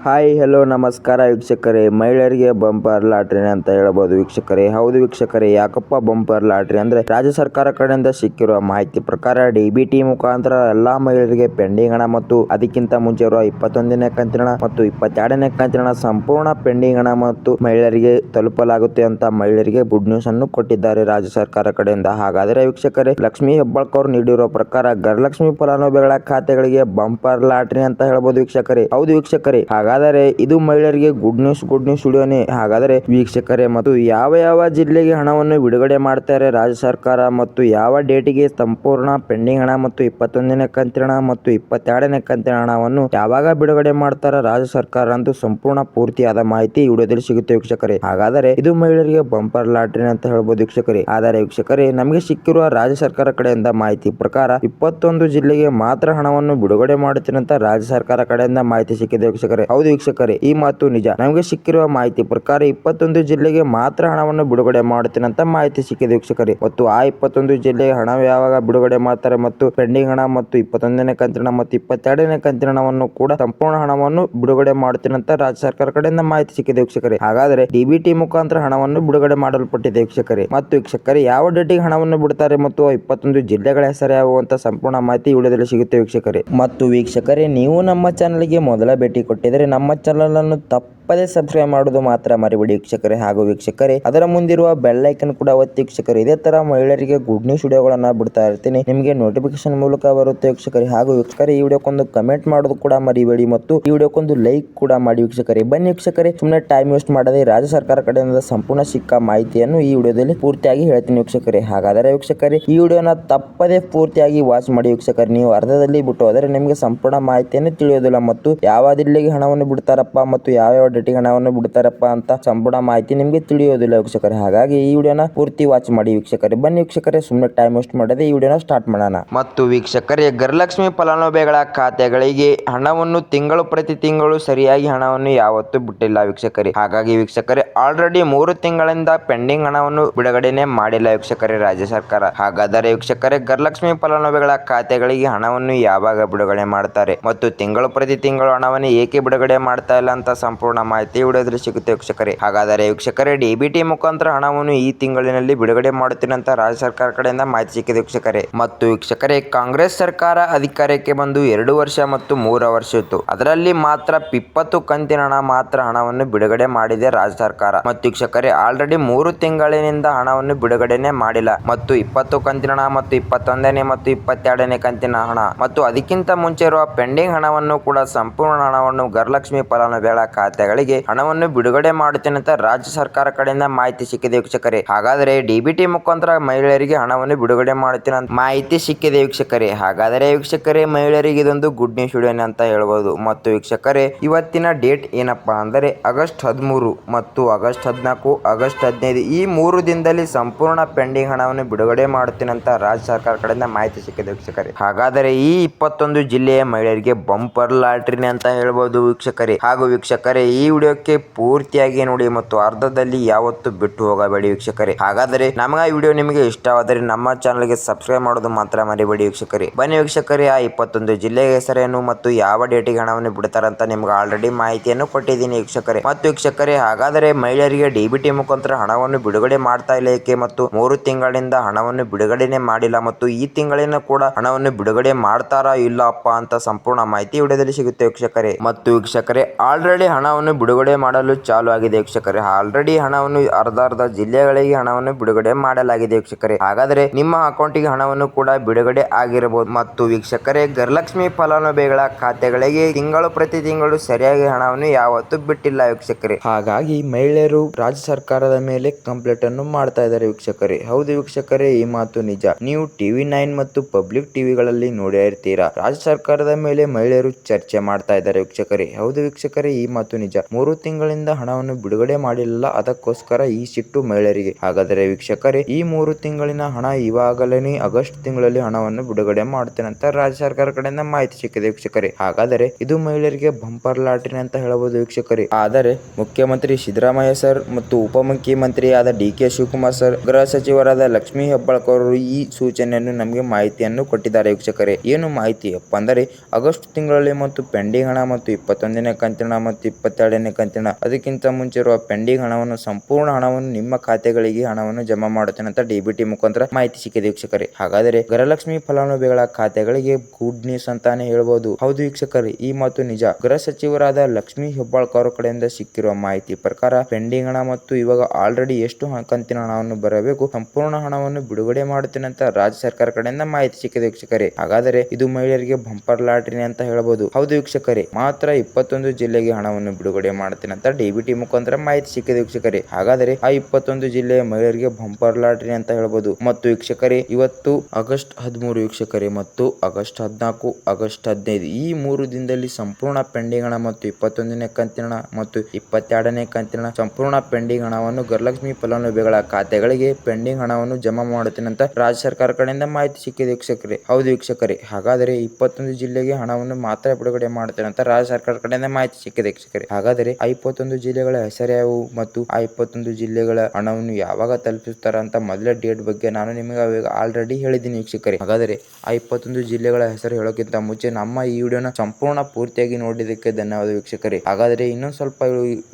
Hi hello ನಮಸ್ಕಾರ ವೀಕ್ಷಕರೇ. ಮಹಿಳೆಯರಿಗೆ ಬಂಪರ್ ಲಾಟ್ರಿ ಅಂತ ಹೇಳಬಹುದು ವೀಕ್ಷಕರೇ. ಹೌದು ವೀಕ್ಷಕರೇ, ಯಾಕಪ್ಪ ಬಂಪರ್ ಲಾಟ್ರಿ ಅಂದ್ರೆ ರಾಜ್ಯ ಸರ್ಕಾರ ಕಡೆಯಿಂದ ಸಿಕ್ಕಿರುವ ಮಾಹಿತಿ ಪ್ರಕಾರ ಡಿಬಿಟಿ ಮುಖಾಂತರ ಎಲ್ಲಾ ಮಹಿಳೆಯರಿಗೆ ಪೆಂಡಿಂಗ್ ಹಣ ಮತ್ತು ಅದಕ್ಕಿಂತ ಮುಂಚೆ ಇರುವ ಇಪ್ಪತ್ತೊಂದನೇ ಕಂತಿನ ಮತ್ತು ಇಪ್ಪತ್ತೆರಡನೇ ಕಂತಿನ ಸಂಪೂರ್ಣ ಪೆಂಡಿಂಗ್ ಹಣ ಮತ್ತು ಮಹಿಳೆಯರಿಗೆ ತಲುಪಲಾಗುತ್ತೆ ಅಂತ ಮಹಿಳೆಯರಿಗೆ ಗುಡ್ ನ್ಯೂಸ್ ಅನ್ನು ಕೊಟ್ಟಿದ್ದಾರೆ ರಾಜ್ಯ ಸರ್ಕಾರ ಕಡೆಯಿಂದ. ಹಾಗಾದರೆ ವೀಕ್ಷಕರೇ, ಲಕ್ಷ್ಮೀ ಹೆಬ್ಬಾಳ್ಕರ್ ನೀಡಿರುವ ಪ್ರಕಾರ ಗರಲಕ್ಷ್ಮಿ ಫಲಾನುಭವಿಗಳ ಖಾತೆಗಳಿಗೆ ಬಂಪರ್ ಲಾಟ್ರಿ ಅಂತ ಹೇಳಬಹುದು ವೀಕ್ಷಕರೇ. ಹೌದು ವೀಕ್ಷಕರೇ. ಹಾಗಾದರೆ ಇದು ಮಹಿಳೆಯರಿಗೆ ಗುಡ್ ನ್ಯೂಸ್ ಗುಡ್ ನ್ಯೂಸ್ ವಿಡಿಯೋನೇ ಹಾಗಾದರೆ ವೀಕ್ಷಕರೇ ಮತ್ತು ಯಾವ ಯಾವ ಜಿಲ್ಲೆಗೆ ಹಣವನ್ನು ಬಿಡುಗಡೆ ಮಾಡ್ತಾರೆ ರಾಜ್ಯ ಸರ್ಕಾರ ಮತ್ತು ಯಾವ ಡೇಟಿಗೆ ಸಂಪೂರ್ಣ ಪೆಂಡಿಂಗ್ ಹಣ ಮತ್ತು ಇಪ್ಪತ್ತೊಂದನೇ ಕಂತಿನ ಹಣ ಮತ್ತು ಇಪ್ಪತ್ತೆರಡನೇ ಕಂತಿನ ಹಣವನ್ನು ಯಾವಾಗ ಬಿಡುಗಡೆ ಮಾಡ್ತಾರ ರಾಜ್ಯ ಸರ್ಕಾರ ಅಂತೂ ಸಂಪೂರ್ಣ ಪೂರ್ತಿಯಾದ ಮಾಹಿತಿ ವಿಡಿಯೋದಲ್ಲಿ ಸಿಗುತ್ತೆ ವೀಕ್ಷಕರೇ. ಹಾಗಾದರೆ ಇದು ಮಹಿಳೆಯರಿಗೆ ಬಂಪರ್ ಲಾಟ್ರಿ ಅಂತ ಹೇಳ್ಬೋದು ವೀಕ್ಷಕರೇ. ಆದರೆ ವೀಕ್ಷಕರೇ, ನಮಗೆ ಸಿಕ್ಕಿರುವ ರಾಜ್ಯ ಸರ್ಕಾರ ಕಡೆಯಿಂದ ಮಾಹಿತಿ ಪ್ರಕಾರ ಇಪ್ಪತ್ತೊಂದು ಜಿಲ್ಲೆಗೆ ಮಾತ್ರ ಹಣವನ್ನು ಬಿಡುಗಡೆ ಮಾಡುತ್ತಿರಂತ ರಾಜ್ಯ ಸರ್ಕಾರ ಕಡೆಯಿಂದ ಮಾಹಿತಿ ಸಿಕ್ಕಿದೆ ವೀಕ್ಷಕರೇ. ಹೌದು ವೀಕ್ಷಕರೇ, ಈ ಮಾತು ನಿಜ. ನಮಗೆ ಸಿಕ್ಕಿರುವ ಮಾಹಿತಿ ಪ್ರಕಾರ ಇಪ್ಪತ್ತೊಂದು ಜಿಲ್ಲೆಗೆ ಮಾತ್ರ ಹಣವನ್ನು ಬಿಡುಗಡೆ ಮಾಡುತ್ತೇನೆ ಅಂತ ಮಾಹಿತಿ ಸಿಕ್ಕಿದೆ ವೀಕ್ಷಕರೇ. ಮತ್ತು ಆ ಇಪ್ಪತ್ತೊಂದು ಜಿಲ್ಲೆಗೆ ಹಣ ಯಾವಾಗ ಬಿಡುಗಡೆ ಮಾಡ್ತಾರೆ ಮತ್ತು ಪೆಂಡಿಂಗ್ ಹಣ ಮತ್ತು ಇಪ್ಪತ್ತೊಂದನೇ ಕಂತಿನ ಮತ್ತು ಇಪ್ಪತ್ತೆರಡನೇ ಕಂತಿನ ಹಣವನ್ನು ಕೂಡ ಸಂಪೂರ್ಣ ಹಣವನ್ನು ಬಿಡುಗಡೆ ಮಾಡುತ್ತೇನೆ ಅಂತ ರಾಜ್ಯ ಸರ್ಕಾರ ಕಡೆಯಿಂದ ಮಾಹಿತಿ ಸಿಕ್ಕಿದೆ ವೀಕ್ಷಕರೇ. ಹಾಗಾದರೆ ಡಿಬಿಟಿ ಮುಖಾಂತರ ಹಣವನ್ನು ಬಿಡುಗಡೆ ಮಾಡಲ್ಪಟ್ಟಿದೆ ವೀಕ್ಷಕರೇ. ಮತ್ತು ವೀಕ್ಷಕರೇ, ಯಾವ ಡೇಟಿಗೆ ಹಣವನ್ನು ಬಿಡುತ್ತಾರೆ ಮತ್ತು ಇಪ್ಪತ್ತೊಂದು ಜಿಲ್ಲೆಗಳ ಹೆಸರು ಸಂಪೂರ್ಣ ಮಾಹಿತಿ ವಿಡಿಯೋದಲ್ಲಿ ಸಿಗುತ್ತೆ ವೀಕ್ಷಕರೇ. ಮತ್ತು ವೀಕ್ಷಕರೇ, ನೀವು ನಮ್ಮ ಚಾನಲ್ಗೆ ಮೊದಲ ಭೇಟಿ ಕೊಟ್ಟಿದ್ರೆ ನಮ್ಮ ಚಾನಲ್ ಅನ್ನು ತಪ್ಪದೇ ಸಬ್ಸ್ಕ್ರೈಬ್ ಮಾಡೋದು ಮಾತ್ರ ಮರಿಬೇಡಿ ವೀಕ್ಷಕರೇ. ಹಾಗೂ ವೀಕ್ಷಕರೇ, ಅದರ ಮುಂದಿರುವ ಬೆಲ್ ಐಕನ್ ಕೂಡ ಒತ್ತಿ ವೀಕ್ಷಕರು. ಇದೇ ತರ ಮಹಿಳೆಯರಿಗೆ ಗುಡ್ ನ್ಯೂಸ್ ವಿಡಿಯೋಗಳನ್ನು ಬಿಡ್ತಾ ಇರ್ತೀನಿ. ನಿಮಗೆ ನೋಟಿಫಿಕೇಶನ್ ಮೂಲಕ ಬರುತ್ತೆ ವೀಕ್ಷಕರೇ. ಹಾಗೂ ವೀಕ್ಷಕರೇ, ಈ ವಿಡಿಯೋಕ್ಕೊಂದು ಕಮೆಂಟ್ ಮಾಡೋದು ಕೂಡ ಮರಿಬೇಡಿ ಮತ್ತು ಈ ವಿಡಿಯೋಕ್ಕೊಂದು ಲೈಕ್ ಕೂಡ ಮಾಡಿ ವೀಕ್ಷಕರೇ. ಬನ್ನಿ ವೀಕ್ಷಕರೇ ಸುಮ್ಮನೆ ಟೈಮ್ ವೇಸ್ಟ್ ಮಾಡದೆ ರಾಜ್ಯ ಸರ್ಕಾರ ಕಡೆಯಿಂದ ಸಂಪೂರ್ಣ ಸಿಕ್ಕ ಮಾಹಿತಿಯನ್ನು ಈ ವಿಡಿಯೋದಲ್ಲಿ ಪೂರ್ತಿಯಾಗಿ ಹೇಳ್ತೀನಿ ವೀಕ್ಷಕರೇ. ಹಾಗಾದರೆ ವೀಕ್ಷಕರೇ, ಈ ವಿಡಿಯೋನ ತಪ್ಪದೇ ಪೂರ್ತಿಯಾಗಿ ವಾಚ್ ಮಾಡಿ ವೀಕ್ಷಕರೇ. ನೀವು ಅರ್ಧದಲ್ಲಿ ಬಿಟ್ಟು ಹೋದರೆ ನಿಮಗೆ ಸಂಪೂರ್ಣ ಮಾಹಿತಿಯನ್ನು ತಿಳಿಯೋದಿಲ್ಲ ಮತ್ತು ಯಾವ ದಿಲ್ಲಿಗೆ ಹಣವನ್ನು ಬಿಡ್ತಾರಪ್ಪ ಮತ್ತು ಯಾವ ಡೇಟಿಗೆ ಹಣವನ್ನು ಬಿಡ್ತಾರಪ್ಪ ಅಂತ ಸಂಪೂರ್ಣ ಮಾಹಿತಿ ನಿಮಗೆ ತಿಳಿಯೋದಿಲ್ಲ ವೀಕ್ಷಕರೇ. ಹಾಗಾಗಿ ಈ ವಿಡಿಯೋನ ಪೂರ್ತಿ ವಾಚ್ ಮಾಡಿ ವೀಕ್ಷಕರೇ. ಬನ್ನಿ ವೀಕ್ಷಕರೇ ಸುಮ್ಮನೆ ಟೈಮ್ ವೇಸ್ಟ್ ಮಾಡದೆ ಈ ವಿಡಿಯೋನ ಸ್ಟಾರ್ಟ್ ಮಾಡೋಣ. ಮತ್ತು ವೀಕ್ಷಕರೇ, ಗರ್ಲಕ್ಷ್ಮಿ ಫಲಾನುಭವಿಗಳ ಖಾತೆಗಳಿಗೆ ಹಣವನ್ನು ತಿಂಗಳು ಪ್ರತಿ ತಿಂಗಳು ಸರಿಯಾಗಿ ಹಣವನ್ನು ಯಾವತ್ತೂ ಬಿಟ್ಟಿಲ್ಲ ವೀಕ್ಷಕರೇ. ಹಾಗಾಗಿ ವೀಕ್ಷಕರೇ ಆಲ್ರೆಡಿ ಮೂರು ತಿಂಗಳಿಂದ ಪೆಂಡಿಂಗ್ ಹಣವನ್ನು ಬಿಡುಗಡೆನೆ ಮಾಡಿಲ್ಲ ವೀಕ್ಷಕರೇ ರಾಜ್ಯ ಸರ್ಕಾರ. ಹಾಗಾದರೆ ವೀಕ್ಷಕರೇ, ಗರ್ಲಕ್ಷ್ಮಿ ಫಲಾನುಭವಿಗಳ ಖಾತೆಗಳಿಗೆ ಹಣವನ್ನು ಯಾವಾಗ ಬಿಡುಗಡೆ ಮಾಡ್ತಾರೆ? ಮತ್ತು ತಿಂಗಳು ಪ್ರತಿ ತಿಂಗಳು ಹಣವನ್ನು ಏಕೆ ಬಿಡುಗಡೆ ಮಾಡ್ತಾ ಇಲ್ಲ ಅಂತ ಸಂಪೂರ್ಣ ಮಾಹಿತಿ ವಿಡಿಯೋದಲ್ಲಿ ಸಿಗುತ್ತೆ ವೀಕ್ಷಕರೇ. ಹಾಗಾದರೆ ವೀಕ್ಷಕರೇ ಡಿಬಿಟಿ ಮುಖಾಂತರ ಹಣವನ್ನು ಈ ತಿಂಗಳಿನಲ್ಲಿ ಬಿಡುಗಡೆ ಮಾಡುತ್ತೇನೆ ಅಂತ ರಾಜ್ಯ ಸರ್ಕಾರ ಕಡೆಯಿಂದ ಮಾಹಿತಿ ಸಿಕ್ಕಿದೆ ವೀಕ್ಷಕರೇ. ಮತ್ತು ವೀಕ್ಷಕರೇ, ಕಾಂಗ್ರೆಸ್ ಸರ್ಕಾರ ಅಧಿಕಾರಕ್ಕೆ ಬಂದು ಎರಡು ವರ್ಷ ಮತ್ತು ಮೂರು ವರ್ಷ ಇತ್ತು. ಅದರಲ್ಲಿ ಮಾತ್ರ ಇಪ್ಪತ್ತು ಕಂತಿನ ಹಣ ಮಾತ್ರ ಹಣವನ್ನು ಬಿಡುಗಡೆ ಮಾಡಿದೆ ರಾಜ್ಯ ಸರ್ಕಾರ. ಮತ್ತು ವೀಕ್ಷಕರೇ ಆಲ್ರೆಡಿ ಮೂರು ತಿಂಗಳಿನಿಂದ ಹಣವನ್ನು ಬಿಡುಗಡೆನೆ ಮಾಡಿಲ್ಲ. ಮತ್ತು ಇಪ್ಪತ್ತು ಕಂತಿನ ಹಣ ಮತ್ತು ಇಪ್ಪತ್ತೊಂದನೇ ಮತ್ತು ಇಪ್ಪತ್ತೆರಡನೇ ಕಂತಿನ ಹಣ. ಮತ್ತು ಅದಕ್ಕಿಂತ ಮುಂಚೆ ಇರುವ ಪೆಂಡಿಂಗ್ ಹಣವನ್ನು ಕೂಡ ಸಂಪೂರ್ಣ ಹಣವನ್ನು ಗೃಹಲಕ್ಷ್ಮಿ ಫಲಾನುಭವಿಗಳ ಖಾತೆಗಳಿಗೆ ಹಣವನ್ನು ಬಿಡುಗಡೆ ಮಾಡುತ್ತೇನೆ ಅಂತ ರಾಜ್ಯ ಸರ್ಕಾರ ಕಡೆಯಿಂದ ಮಾಹಿತಿ ಸಿಕ್ಕಿದೆ ವೀಕ್ಷಕರೇ. ಹಾಗಾದರೆ ಡಿಬಿಟಿ ಮುಖಾಂತರ ಮಹಿಳೆಯರಿಗೆ ಹಣವನ್ನು ಬಿಡುಗಡೆ ಮಾಡುತ್ತೇನೆ ಅಂತ ಮಾಹಿತಿ ಸಿಕ್ಕಿದೆ ವೀಕ್ಷಕರೇ. ಹಾಗಾದರೆ ವೀಕ್ಷಕರೇ, ಮಹಿಳೆಯರಿಗೆ ಇದೊಂದು ಗುಡ್ ನ್ಯೂಸ್ ವಿಡಿಯೋನೆ ಅಂತ ಹೇಳ್ಬೋದು. ಮತ್ತು ವೀಕ್ಷಕರೇ, ಇವತ್ತಿನ ಡೇಟ್ ಏನಪ್ಪಾ ಅಂದರೆ ಆಗಸ್ಟ್ ಹದಿಮೂರು ಮತ್ತು ಆಗಸ್ಟ್ ಹದಿನಾಲ್ಕು, ಆಗಸ್ಟ್ ಹದಿನೈದು ಈ ಮೂರು ದಿನದಲ್ಲಿ ಸಂಪೂರ್ಣ ಪೆಂಡಿಂಗ್ ಹಣವನ್ನು ಬಿಡುಗಡೆ ಮಾಡುತ್ತೇನೆ ಅಂತ ರಾಜ್ಯ ಸರ್ಕಾರ ಕಡೆಯಿಂದ ಮಾಹಿತಿ ಸಿಕ್ಕಿದೆ ವೀಕ್ಷಕರೇ. ಹಾಗಾದರೆ ಈ ಇಪ್ಪತ್ತೊಂದು ಜಿಲ್ಲೆಯ ಮಹಿಳೆಯರಿಗೆ ಬಂಪರ್ ಲಾಟ್ರಿನೇ ಅಂತ ಹೇಳ್ಬೋದು ವೀಕ್ಷಕರೇ. ಹಾಗೂ ವೀಕ್ಷಕರೇ, ಈ ವಿಡಿಯೋಕ್ಕೆ ಪೂರ್ತಿಯಾಗಿ ನೋಡಿ ಮತ್ತು ಅರ್ಧದಲ್ಲಿ ಯಾವತ್ತು ಬಿಟ್ಟು ಹೋಗಬೇಡಿ ವೀಕ್ಷಕರೇ. ಹಾಗಾದರೆ ನಮಗೆ ವಿಡಿಯೋ ನಿಮಗೆ ಇಷ್ಟವಾದರೆ ನಮ್ಮ ಚಾನಲ್ಗೆ ಸಬ್ಸ್ಕ್ರೈಬ್ ಮಾಡೋದು ಮಾತ್ರ ಮರಿಬೇಡಿ ವೀಕ್ಷಕರೇ. ಬನ್ನಿ ವೀಕ್ಷಕರೇ, ಆ ಇಪ್ಪತ್ತೊಂದು ಜಿಲ್ಲೆಯ ಹೆಸರೇನು ಮತ್ತು ಯಾವ ಡೇಟಿಗೆ ಹಣವನ್ನು ಅಂತ ನಿಮ್ಗೆ ಆಲ್ರೆಡಿ ಮಾಹಿತಿಯನ್ನು ಕೊಟ್ಟಿದ್ದೀನಿ ವೀಕ್ಷಕರೇ. ಮತ್ತು ವೀಕ್ಷಕರೇ, ಹಾಗಾದರೆ ಮಹಿಳೆಯರಿಗೆ ಡಿಬಿಟಿ ಮುಖಾಂತರ ಹಣವನ್ನು ಬಿಡುಗಡೆ ಮಾಡ್ತಾ ಇಲ್ಲ ಏಕೆ ಮತ್ತು ಮೂರು ತಿಂಗಳಿಂದ ಹಣವನ್ನು ಬಿಡುಗಡೆನೆ ಮಾಡಿಲ್ಲ ಮತ್ತು ಈ ತಿಂಗಳಿನ ಕೂಡ ಹಣವನ್ನು ಬಿಡುಗಡೆ ಮಾಡ್ತಾರಾ ಇಲ್ಲಪ್ಪ ಅಂತ ಸಂಪೂರ್ಣ ಮಾಹಿತಿ ವಿಡಿಯೋದಲ್ಲಿ ಸಿಗುತ್ತೆ ವೀಕ್ಷಕರೇ. ಮತ್ತು ವೀಕ್ಷಕರೇ, ಆಲ್ರೆಡಿ ಹಣವನ್ನು ಬಿಡುಗಡೆ ಮಾಡಲು ಚಾಲು ಆಗಿದೆ ವೀಕ್ಷಕರೇ. ಆಲ್ರೆಡಿ ಹಣವನ್ನು ಅರ್ಧ ಅರ್ಧ ಜಿಲ್ಲೆಗಳಿಗೆ ಹಣವನ್ನು ಬಿಡುಗಡೆ ಮಾಡಲಾಗಿದೆ ವೀಕ್ಷಕರೇ. ಹಾಗಾದರೆ ನಿಮ್ಮ ಅಕೌಂಟಿಗೆ ಹಣವನ್ನು ಕೂಡ ಬಿಡುಗಡೆ ಆಗಿರಬಹುದು. ಮತ್ತು ವೀಕ್ಷಕರೇ ಗೃಹಲಕ್ಷ್ಮಿ ಫಲಾನುಭವಿಗಳ ಖಾತೆಗಳಿಗೆ ತಿಂಗಳು ಪ್ರತಿ ತಿಂಗಳು ಸರಿಯಾಗಿ ಹಣವನ್ನು ಯಾವತ್ತೂ ಬಿಟ್ಟಿಲ್ಲ ವೀಕ್ಷಕರೇ. ಹಾಗಾಗಿ ಮಹಿಳೆಯರು ರಾಜ್ಯ ಸರ್ಕಾರದ ಮೇಲೆ ಕಂಪ್ಲೇಂಟ್ ಅನ್ನು ಮಾಡ್ತಾ ಇದ್ದಾರೆ ವೀಕ್ಷಕರೇ. ಹೌದು ವೀಕ್ಷಕರೇ, ಈ ಮಾತು ನಿಜ. ನೀವು ಟಿವಿ ನೈನ್ ಮತ್ತು ಪಬ್ಲಿಕ್ ಟಿವಿಗಳಲ್ಲಿ ನೋಡಿರ್ತೀರಾ ರಾಜ್ಯ ಸರ್ಕಾರದ ಮೇಲೆ ಮಹಿಳೆಯರು ಚರ್ಚೆ ಮಾಡ್ತಾ ಇದ್ದಾರೆ ವೀಕ್ಷಕರೇ. ಹೌದು ವೀಕ್ಷಕರೇ ಈ ಮಾತು ನಿಜ. ಮೂರು ತಿಂಗಳಿಂದ ಹಣವನ್ನು ಬಿಡುಗಡೆ ಮಾಡಿಲ್ಲ, ಅದಕ್ಕೋಸ್ಕರ ಈ ಸಿಟ್ಟು ಮಹಿಳೆಯರಿಗೆ. ಹಾಗಾದರೆ ವೀಕ್ಷಕರೇ, ಈ ಮೂರು ತಿಂಗಳಿನ ಹಣ ಇವಾಗಲೇ ಆಗಸ್ಟ್ ತಿಂಗಳಲ್ಲಿ ಹಣವನ್ನು ಬಿಡುಗಡೆ ಮಾಡುತ್ತೇನೆ ಅಂತ ರಾಜ್ಯ ಸರ್ಕಾರ ಕಡೆಯಿಂದ ಮಾಹಿತಿ ಸಿಕ್ಕಿದೆ ವೀಕ್ಷಕರೇ. ಹಾಗಾದರೆ ಇದು ಮಹಿಳೆಯರಿಗೆ ಬಂಪರ್ ಲಾಟರಿ ಅಂತ ಹೇಳಬಹುದು ವೀಕ್ಷಕರೇ. ಆದರೆ ಮುಖ್ಯಮಂತ್ರಿ ಸಿದ್ದರಾಮಯ್ಯ ಸರ್ ಮತ್ತು ಉಪಮುಖ್ಯಮಂತ್ರಿ ಆದ ಡಿ ಕೆ ಶಿವಕುಮಾರ್ ಸರ್, ಗೃಹ ಸಚಿವರಾದ ಲಕ್ಷ್ಮೀ ಹೆಬ್ಬಾಳ್ಕರ್ ಈ ಸೂಚನೆಯನ್ನು ನಮಗೆ ಮಾಹಿತಿಯನ್ನು ಕೊಟ್ಟಿದ್ದಾರೆ ವೀಕ್ಷಕರೇ. ಏನು ಮಾಹಿತಿ? ಅಂದರೆ ಆಗಸ್ಟ್ ತಿಂಗಳಲ್ಲಿ ಮತ್ತು ಪೆಂಡಿಂಗ್ ಹಣ ಮತ್ತು ಇಪ್ಪತ್ತೊಂದನೇ ಕಂತಿನ ಮತ್ತು ಇಪ್ಪತ್ತೆರಡನೇ ಕಂತಿನ. ಅದಕ್ಕಿಂತ ಮುಂಚೆ ಇರುವ ಪೆಂಡಿಂಗ್ ಹಣವನ್ನು, ಸಂಪೂರ್ಣ ಹಣವನ್ನು ನಿಮ್ಮ ಖಾತೆಗಳಿಗೆ ಹಣವನ್ನು ಜಮಾ ಮಾಡುತ್ತೇನೆ ಅಂತ ಡಿಬಿಟಿ ಮುಖಾಂತರ ಮಾಹಿತಿ ಸಿಕ್ಕಿದೆ ವೀಕ್ಷಕರೇ. ಹಾಗಾದರೆ ಗೃಹಲಕ್ಷ್ಮಿ ಫಲಾನುಭವಿಗಳ ಖಾತೆಗಳಿಗೆ ಗುಡ್ ನ್ಯೂಸ್ ಅಂತಾನೆ ಹೇಳಬಹುದು ಹೌದು ವೀಕ್ಷಕರೇ, ಈ ಮಾತು ನಿಜ. ಗೃಹ ಸಚಿವರಾದ ಲಕ್ಷ್ಮಿ ಹೆಬ್ಬಾಳ್ಕರ್ ಕಡೆಯಿಂದ ಸಿಕ್ಕಿರುವ ಮಾಹಿತಿ ಪ್ರಕಾರ ಪೆಂಡಿಂಗ್ ಹಣ ಮತ್ತು ಇವಾಗ ಆಲ್ರೆಡಿ ಎಷ್ಟು ಕಂತಿನ ಹಣವನ್ನು ಬರಬೇಕು, ಸಂಪೂರ್ಣ ಹಣವನ್ನು ಬಿಡುಗಡೆ ಮಾಡುತ್ತೇನೆ ಅಂತ ರಾಜ್ಯ ಸರ್ಕಾರ ಕಡೆಯಿಂದ ಮಾಹಿತಿ ಸಿಕ್ಕಿದೆ ವೀಕ್ಷಕರೇ. ಹಾಗಾದರೆ ಇದು ಮಹಿಳೆಯರಿಗೆ ಬಂಪರ್ ಲಾಟರಿ ಅಂತ ಹೇಳಬಹುದು ಹೌದು ವೀಕ್ಷಕರೇ, ಮಾತ್ರ ಇಪ್ಪತ್ತೊಂದು ಜಿಲ್ಲೆಗೆ ಹಣವನ್ನು ಬಿಡುಗಡೆ ಮಾಡುತ್ತೇನೆ ಅಂತ ಡಿಬಿಟಿ ಮುಖಾಂತರ ಮಾಹಿತಿ ಸಿಕ್ಕಿದೆ ವೀಕ್ಷಕರೇ. ಹಾಗಾದರೆ ಆ ಇಪ್ಪತ್ತೊಂದು ಜಿಲ್ಲೆಯ ಮಹಿಳೆಯರಿಗೆ ಬಂಪರ್ ಲಾಟರಿ ಅಂತ ಹೇಳಬಹುದು ಮತ್ತು ವೀಕ್ಷಕರೇ, ಇವತ್ತು ಆಗಸ್ಟ್ ಹದಿಮೂರು ವೀಕ್ಷಕರೇ ಮತ್ತು ಆಗಸ್ಟ್ ಹದಿನಾಲ್ಕು, ಆಗಸ್ಟ್ ಹದಿನೈದು ಈ ಮೂರು ದಿನದಲ್ಲಿ ಸಂಪೂರ್ಣ ಪೆಂಡಿಂಗ್ ಹಣ ಮತ್ತು ಇಪ್ಪತ್ತೊಂದನೇ ಕಂತಿನ ಮತ್ತು ಇಪ್ಪತ್ತೆರಡನೇ ಕಂತಿನ ಸಂಪೂರ್ಣ ಪೆಂಡಿಂಗ್ ಹಣವನ್ನು ಗೃಹಲಕ್ಷ್ಮಿ ಫಲಾನುಭವಿಗಳ ಖಾತೆಗಳಿಗೆ ಪೆಂಡಿಂಗ್ ಹಣವನ್ನು ಜಮಾ ಮಾಡುತ್ತೇನೆ ಅಂತ ರಾಜ್ಯ ಸರ್ಕಾರ ಕಡೆಯಿಂದ ಮಾಹಿತಿ ಸಿಕ್ಕಿದೆ ವೀಕ್ಷಕರೇ. ಹೌದು ವೀಕ್ಷಕರೇ. ಹಾಗಾದರೆ ಇಪ್ಪತ್ತೊಂದು ಜಿಲ್ಲೆಗೆ ಹಣವನ್ನು ಮಾತ್ರ ಬಿಡುಗಡೆ ಮಾಡುತ್ತೇನೆ ಅಂತ ರಾಜ್ಯ ಸರ್ಕಾರ ಕಡೆಯಿಂದ ಮಾಹಿತಿ ಸಿಕ್ಕಿದೆ ಹಾಗಾದರೆ ಆ ಇಪ್ಪತ್ತೊಂದು ಜಿಲ್ಲೆಗಳ ಹೆಸರು ಯಾವುವು ಮತ್ತು ಆ ಇಪ್ಪತ್ತೊಂದು ಜಿಲ್ಲೆಗಳ ಹಣವನ್ನು ಯಾವಾಗ ತಲುಪಿಸ್ತಾರ ಅಂತ ಮೊದಲ ಡೇಟ್ ಬಗ್ಗೆ ನಾನು ನಿಮಗೆ ಆಲ್ರೆಡಿ ಹೇಳಿದ್ದೀನಿ ವೀಕ್ಷಕರೇ. ಹಾಗಾದರೆ ಆ ಇಪ್ಪತ್ತೊಂದು ಜಿಲ್ಲೆಗಳ ಹೆಸರು ಹೇಳೋಕ್ಕಿಂತ ಮುಂಚೆ ನಮ್ಮ ಈ ವಿಡಿಯೋನ ಸಂಪೂರ್ಣ ಪೂರ್ತಿಯಾಗಿ ನೋಡಿದ್ದಕ್ಕೆ ಧನ್ಯವಾದ ವೀಕ್ಷಕರೇ. ಹಾಗಾದರೆ ಇನ್ನೊಂದು ಸ್ವಲ್ಪ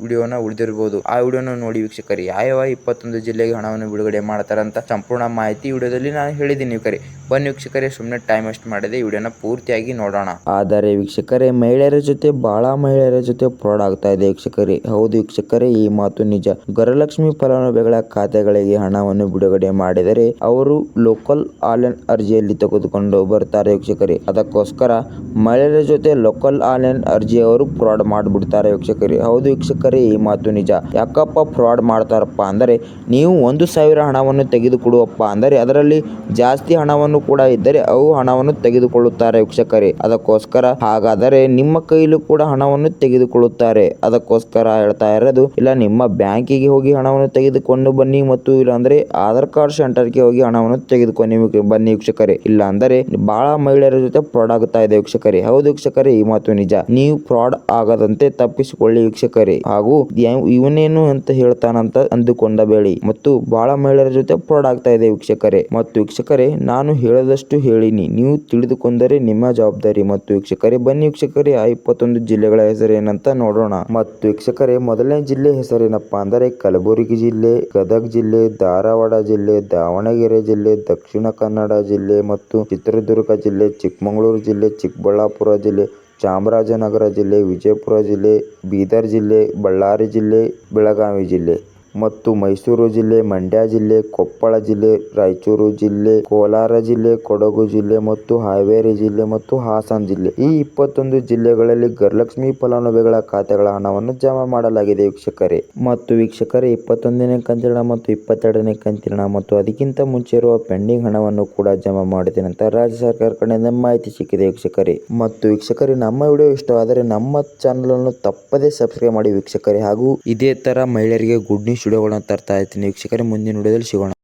ವಿಡಿಯೋನ ಉಳಿದಿರಬಹುದು ಆ ವಿಡಿಯೋನ ನೋಡಿ ವೀಕ್ಷಕರೇ, ಯಾವ ಇಪ್ಪತ್ತೊಂದು ಜಿಲ್ಲೆಗೆ ಹಣವನ್ನು ಬಿಡುಗಡೆ ಮಾಡ್ತಾರಂತ ಸಂಪೂರ್ಣ ಮಾಹಿತಿ ವಿಡಿಯೋದಲ್ಲಿ ನಾನು ಹೇಳಿದ್ದೀನಿ ವೀಕ್ಷಕರೇ. ಬನ್ನಿ ವೀಕ್ಷಕರೇ ಸುಮ್ಮನೆ ಟೈಮ್ ವೇಸ್ಟ್ ಮಾಡದೆ. ವಿಡಿಯೋನ ಪೂರ್ತಿಯಾಗಿ ನೋಡೋಣ. ಆದರೆ ವೀಕ್ಷಕರೇ, ಮಹಿಳೆಯರ ಜೊತೆ ಬಹಳ ಮಹಿಳೆಯರ ಜೊತೆ ಫ್ರಾಡ್ ಆಗ್ತಾ ಇದೆ ವೀಕ್ಷಕರೇ. ಹೌದು ವೀಕ್ಷಕರೇ, ಈ ಮಾತು ನಿಜ. ಗೃಹಲಕ್ಷ್ಮಿ ಫಲಾನುಭವಿಗಳ ಖಾತೆಗಳಿಗೆ ಹಣವನ್ನು ಬಿಡುಗಡೆ ಮಾಡಿದರೆ ಅವರು ಲೋಕಲ್ ಆನ್ಲೈನ್ ಅರ್ಜಿಯಲ್ಲಿ ತೆಗೆದುಕೊಂಡು ಬರ್ತಾರೆ ವೀಕ್ಷಕರೇ. ಅದಕ್ಕೋಸ್ಕರ ಮಹಿಳೆಯರ ಜೊತೆ ಲೋಕಲ್ ಆನ್ಲೈನ್ ಅರ್ಜಿ ಅವರು ಫ್ರಾಡ್ ಮಾಡಿಬಿಡ್ತಾರೆ ವೀಕ್ಷಕರೇ. ಹೌದು ವೀಕ್ಷಕರೇ, ಈ ಮಾತು ನಿಜ. ಯಾಕಪ್ಪ ಫ್ರಾಡ್ ಮಾಡ್ತಾರಪ್ಪ ಅಂದರೆ, ನೀವು ಒಂದು ಸಾವಿರ ಹಣವನ್ನು ತೆಗೆದುಕೊಡುವಪ್ಪ ಅಂದರೆ, ಅದರಲ್ಲಿ ಜಾಸ್ತಿ ಹಣವನ್ನು ಕೂಡ ಇದ್ದರೆ ಅವು ಹಣವನ್ನು ತೆಗೆದುಕೊಳ್ಳುತ್ತಾರೆ ವೀಕ್ಷಕರೇ. ಅದಕ್ಕೋಸ್ಕರ ಹಾಗಾದರೆ ನಿಮ್ಮ ಕೈಲೂ ಕೂಡ ಹಣವನ್ನು ತೆಗೆದುಕೊಳ್ಳುತ್ತಾರೆ. ಅದಕ್ಕೋಸ್ಕರ ಹೇಳ್ತಾ ಇರೋದು, ಇಲ್ಲ ನಿಮ್ಮ ಬ್ಯಾಂಕಿಗೆ ಹೋಗಿ ಹಣವನ್ನು ತೆಗೆದುಕೊಂಡು ಬನ್ನಿ ಮತ್ತು ಇಲ್ಲಾಂದ್ರೆ ಆಧಾರ್ ಕಾರ್ಡ್ ಸೆಂಟರ್ಗೆ ಹೋಗಿ ಹಣವನ್ನು ತೆಗೆದುಕೊಂಡು ಬನ್ನಿ ವೀಕ್ಷಕರೇ. ಇಲ್ಲ ಅಂದರೆ ಬಹಳ ಮಹಿಳೆಯರ ಜೊತೆ ಫ್ರಾಡ್ ಆಗುತ್ತಾ ಇದೆ ವೀಕ್ಷಕರೇ. ಹೌದು ವೀಕ್ಷಕರೇ, ಈ ಮಾತು ನಿಜ. ನೀವು ಫ್ರಾಡ್ ಆಗದಂತೆ ತಪ್ಪಿಸಿಕೊಳ್ಳಿ ವೀಕ್ಷಕರೇ. ಹಾಗೂ ಇವನೇನು ಅಂತ ಹೇಳ್ತಾನಂತ ಅಂದುಕೊಂಡಬೇಡಿ ಮತ್ತು ಬಹಳ ಮಹಿಳೆಯರ ಜೊತೆ ಫ್ರಾಡ್ ಆಗ್ತಾ ಇದೆ ವೀಕ್ಷಕರೇ. ಮತ್ತು ವೀಕ್ಷಕರೇ, ನಾನು ಹೇಳದಷ್ಟು ಹೇಳಿನಿ. ನೀವು ತಿಳಿದುಕೊಂಡರೆ ನಿಮ್ಮ ಜವಾಬ್ದಾರಿ. ಮತ್ತು ವೀಕ್ಷಕರೇ, ಬನ್ನಿ ವೀಕ್ಷಕರೇ, ಆ ಇಪ್ಪತ್ತೊಂದು ಜಿಲ್ಲೆಗಳ ಹೆಸರೇನಂತ ನೋಡೋಣ. ಮತ್ತು ವೀಕ್ಷಕರೇ, ಮೊದಲನೇ ಜಿಲ್ಲೆ ಹೆಸರೇನಪ್ಪ ಅಂದರೆ ಕಲಬುರಗಿ ಜಿಲ್ಲೆ, ಗದಗ ಜಿಲ್ಲೆ, ಧಾರವಾಡ ಜಿಲ್ಲೆ, ದಾವಣಗೆರೆ ಜಿಲ್ಲೆ, ದಕ್ಷಿಣ ಕನ್ನಡ ಜಿಲ್ಲೆ ಮತ್ತು ಚಿತ್ರದುರ್ಗ ಜಿಲ್ಲೆ, ಚಿಕ್ಕಮಗಳೂರು ಜಿಲ್ಲೆ, ಚಿಕ್ಕಬಳ್ಳಾಪುರ ಜಿಲ್ಲೆ, ಚಾಮರಾಜನಗರ ಜಿಲ್ಲೆ, ವಿಜಯಪುರ ಜಿಲ್ಲೆ, ಬೀದರ್ ಜಿಲ್ಲೆ, ಬಳ್ಳಾರಿ ಜಿಲ್ಲೆ, ಬೆಳಗಾವಿ ಜಿಲ್ಲೆ. ಮತ್ತು ಮೈಸೂರು ಜಿಲ್ಲೆ, ಮಂಡ್ಯ ಜಿಲ್ಲೆ, ಕೊಪ್ಪಳ ಜಿಲ್ಲೆ, ರಾಯಚೂರು ಜಿಲ್ಲೆ, ಕೋಲಾರ ಜಿಲ್ಲೆ, ಕೊಡಗು ಜಿಲ್ಲೆ ಮತ್ತು ಹಾವೇರಿ ಜಿಲ್ಲೆ ಮತ್ತು ಹಾಸನ ಜಿಲ್ಲೆ. ಈ ಇಪ್ಪತ್ತೊಂದು ಜಿಲ್ಲೆಗಳಲ್ಲಿ ಗೃಹಲಕ್ಷ್ಮಿ ಫಲಾನುಭವಿಗಳ ಖಾತೆಗಳ ಹಣವನ್ನು ಜಮಾ ಮಾಡಲಾಗಿದೆ ವೀಕ್ಷಕರೇ. ಮತ್ತು ವೀಕ್ಷಕರೇ, ಇಪ್ಪತ್ತೊಂದನೇ ಕಂತಿನ ಮತ್ತು ಇಪ್ಪತ್ತೆರಡನೇ ಕಂತಿನ ಮತ್ತು ಅದಕ್ಕಿಂತ ಮುಂಚೆ ಇರುವ ಪೆಂಡಿಂಗ್ ಹಣವನ್ನು ಕೂಡ ಜಮಾ ಮಾಡಿದೆ ಅಂತ ರಾಜ್ಯ ಸರ್ಕಾರ ಕಡೆಯಿಂದ ಮಾಹಿತಿ ಸಿಕ್ಕಿದೆ ವೀಕ್ಷಕರೇ. ಮತ್ತು ವೀಕ್ಷಕರೇ, ನಮ್ಮ ವಿಡಿಯೋ ಇಷ್ಟವಾದರೆ ನಮ್ಮ ಚಾನಲ್ ಅನ್ನು ತಪ್ಪದೇ ಸಬ್ಸ್ಕ್ರೈಬ್ ಮಾಡಿ ವೀಕ್ಷಕರೇ. ಹಾಗೂ ಇದೇ ತರ ಮಹಿಳೆಯರಿಗೆ ಗುಡ್ ನ್ಯೂಸ್ ವಿಡಿಯೋಗಳನ್ನ ತರ್ತಾ ಇರ್ತೀನಿ ವೀಕ್ಷಕರೇ ಮುಂದಿನ ವಿಡಿಯೋದಲ್ಲಿ ಸಿಗೋಣ.